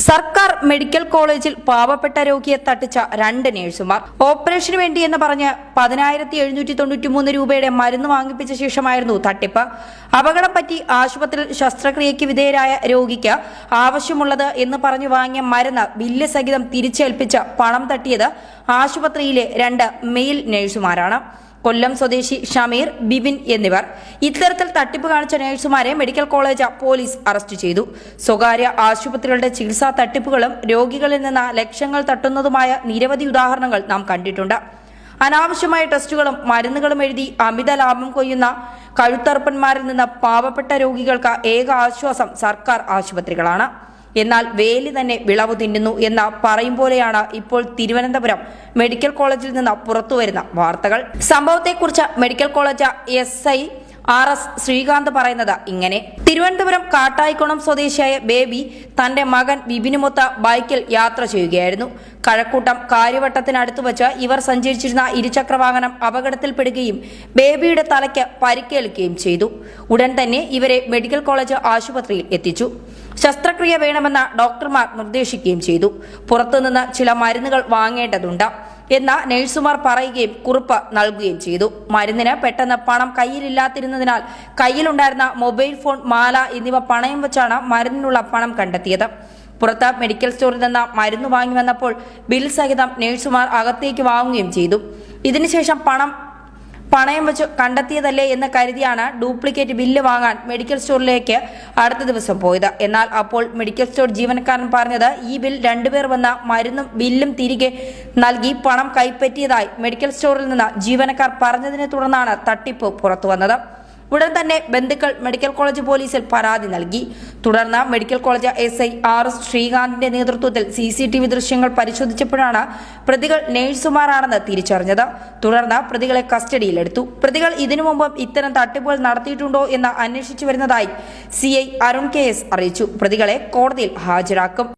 സർക്കാർ മെഡിക്കൽ കോളേജിൽ പാവപ്പെട്ട രോഗിയെ തട്ടിച്ച രണ്ട് നഴ്സുമാർ. ഓപ്പറേഷന് വേണ്ടി എന്ന് പറഞ്ഞ് പതിനായിരത്തി എഴുന്നൂറ്റി തൊണ്ണൂറ്റി മൂന്ന് രൂപയുടെ മരുന്ന് വാങ്ങിപ്പിച്ച ശേഷമായിരുന്നു തട്ടിപ്പ്. അപകടം പറ്റി ആശുപത്രിയിൽ ശസ്ത്രക്രിയയ്ക്ക് വിധേയരായ രോഗിക്ക് ആവശ്യമുള്ളത് എന്ന് പറഞ്ഞു വാങ്ങിയ മരുന്ന് ബില്ല് സഹിതം തിരിച്ചേൽപ്പിച്ച് പണം തട്ടിയത് ആശുപത്രിയിലെ രണ്ട് മെയിൽ നഴ്സുമാരാണ്. കൊല്ലം സ്വദേശി ഷമീർ ബിബിൻ എന്നിവർ. ഇത്തരത്തിൽ തട്ടിപ്പ് കാണിച്ച നഴ്സുമാരെ മെഡിക്കൽ കോളേജ് പോലീസ് അറസ്റ്റ് ചെയ്തു. സ്വകാര്യ ആശുപത്രികളുടെ ചികിത്സാ തട്ടിപ്പുകളും രോഗികളിൽ നിന്ന് ലക്ഷങ്ങൾ തട്ടുന്നതുമായ നിരവധി ഉദാഹരണങ്ങൾ നാം കണ്ടിട്ടുണ്ട്. അനാവശ്യമായ ടെസ്റ്റുകളും മരുന്നുകളും എഴുതി അമിത ലാഭം കൊയ്യുന്ന കഴുത്തറുപ്പന്മാരിൽ നിന്ന് പാവപ്പെട്ട രോഗികൾക്ക് ഏക ആശ്വാസം സർക്കാർ ആശുപത്രികളാണ്. എന്നാൽ വേലി തന്നെ വിളവ് തിന്നുന്നു എന്ന് പറയും പോലെയാണ് ഇപ്പോൾ തിരുവനന്തപുരം മെഡിക്കൽ കോളേജിൽ നിന്ന് പുറത്തുവരുന്ന വാർത്തകൾ. സംഭവത്തെക്കുറിച്ച് medical college S I R S Sreekanth പറയുന്നത് ഇങ്ങനെ. തിരുവനന്തപുരം കാട്ടായിക്കുണം സ്വദേശിയായ ബേബി തന്റെ മകൻ വിപിനുമൊത്ത ബൈക്കിൽ യാത്ര ചെയ്യുകയായിരുന്നു. കഴക്കൂട്ടം കാര്യവട്ടത്തിനടുത്ത് വച്ച് ഇവർ സഞ്ചരിച്ചിരുന്ന ഇരുചക്ര വാഹനം അപകടത്തിൽപ്പെടുകയും ബേബിയുടെ തലയ്ക്ക് പരിക്കേൽക്കുകയും ചെയ്തു. ഉടൻ തന്നെ ഇവരെ മെഡിക്കൽ കോളേജ് ആശുപത്രിയിൽ എത്തിച്ചു. ശസ്ത്രക്രിയ വേണമെന്ന് ഡോക്ടർമാർ നിർദ്ദേശിക്കുകയും ചെയ്തു. പുറത്തുനിന്ന് ചില മരുന്നുകൾ വാങ്ങേണ്ടതുണ്ട്. എന്ന് നഴ്സുമാർ പറയുകയും കുറിപ്പ് നൽകുകയും ചെയ്തു. മരുന്നിന് പെട്ടെന്ന് പണം കയ്യിലില്ലാതിരുന്നതിനാൽ കയ്യിലുണ്ടായിരുന്ന മൊബൈൽ ഫോൺ മാല എന്നിവ പണയം വെച്ചാണ് മരുന്നിനുള്ള പണം കണ്ടെത്തിയത്. പുറത്ത് മെഡിക്കൽ സ്റ്റോറിൽ നിന്ന് മരുന്ന് വാങ്ങി വന്നപ്പോൾ ബിൽ സഹിതം നഴ്സുമാർ അകത്തേക്ക് വാങ്ങുകയും ചെയ്തു. ഇതിനുശേഷം പണം പണയം വെച്ച് കണ്ടെത്തിയതല്ലേ എന്ന് കരുതിയാണ് ഡ്യൂപ്ലിക്കേറ്റ് ബില്ല് വാങ്ങാൻ മെഡിക്കൽ സ്റ്റോറിലേക്ക് അടുത്ത ദിവസം പോയത്. എന്നാൽ അപ്പോൾ മെഡിക്കൽ സ്റ്റോർ ജീവനക്കാരൻ പറഞ്ഞത് ഈ ബിൽ രണ്ടുപേർ വന്ന മരുന്നും ബില്ലും തിരികെ നൽകി പണം കൈപ്പറ്റിയതായി മെഡിക്കൽ സ്റ്റോറിൽ നിന്ന് ജീവനക്കാർ പറഞ്ഞതിനെ തുടർന്നാണ് തട്ടിപ്പ് പുറത്തു വന്നത് ഉടൻ തന്നെ ബന്ധുക്കൾ മെഡിക്കൽ കോളേജ് പോലീസിൽ പരാതി നൽകി. തുടർന്ന് medical college S I R S ശ്രീകാന്തിന്റെ നേതൃത്വത്തിൽ സി സി ടി വി ദൃശ്യങ്ങൾ പരിശോധിച്ചപ്പോഴാണ് പ്രതികൾ നഴ്സുമാരാണെന്ന് തിരിച്ചറിഞ്ഞത്. തുടർന്ന് പ്രതികളെ കസ്റ്റഡിയിലെടുത്തു. പ്രതികൾ ഇതിനു മുമ്പ് ഇത്തരം തട്ടിപ്പുകൾ നടത്തിയിട്ടുണ്ടോ എന്ന് അന്വേഷിച്ചു വരുന്നതായി C I Arun K S അറിയിച്ചു. പ്രതികളെ കോടതിയിൽ ഹാജരാക്കും.